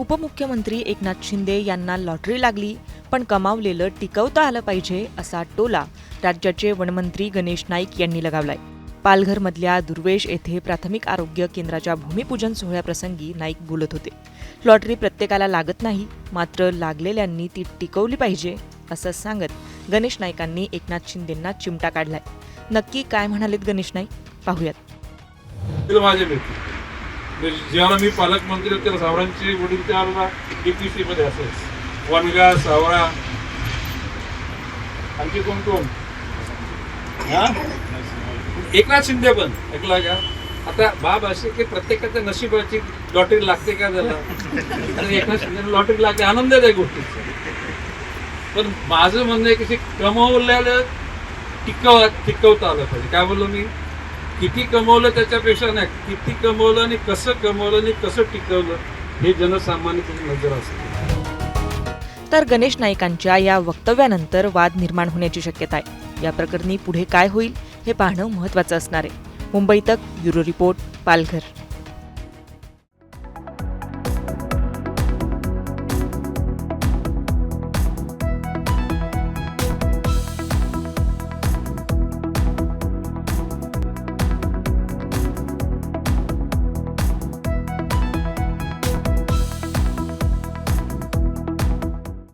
उपमुख्यमंत्री एकनाथ शिंदे यांना लॉटरी लागली पण कमावलेलं टिकवता आलं पाहिजे असा टोला राज्याचे वनमंत्री गणेश नाईक यांनी लगावलाय. पालघरमधल्या दुर्वेश येथे प्राथमिक आरोग्य केंद्राच्या भूमिपूजन सोहळ्याप्रसंगी नाईक बोलत होते. लॉटरी प्रत्येकाला लागत नाही मात्र लागलेल्यांनी ती टिकवली पाहिजे असं सांगत गणेश नाईकांनी एकनाथ शिंदेंना चिमटा काढलाय. नक्की काय म्हणालेत गणेश नाईक? पाहूयात. तिला जेव्हा मी पालकमंत्री होते तेव्हा सावरांचे वडील त्यावेळेला एकवीसशे मध्ये असेल. वनगा सावरा. आणखी कोण कोण? हा? एकनाथ शिंदे पण. ऐकला का? आता बाब असे की प्रत्येकाच्या नशिबाची लॉटरी लागते का त्याला? आणि एकनाथ शिंदे लॉटरी लागते आनंद आहे गोष्टीचा पण माझं म्हणणं आहे की कमवल्या कमवलेलं टिकव टिकवता आलं पाहिजे. काय बोललो मी? किती कमवलं त्याच्यापेक्षा नाही. किती कमवलं आणि कसं कमवलं आणि कसं टिकवलं हे जनसामान्याची नजर असते. तर गणेश नाईकांच्या या वक्तव्यानंतर वाद निर्माण होण्याची शक्यता आहे. या प्रकरणी पुढे काय होईल हे पाहणं महत्त्वाचं असणार आहे. मुंबई तक ब्युरो रिपोर्ट पालघर.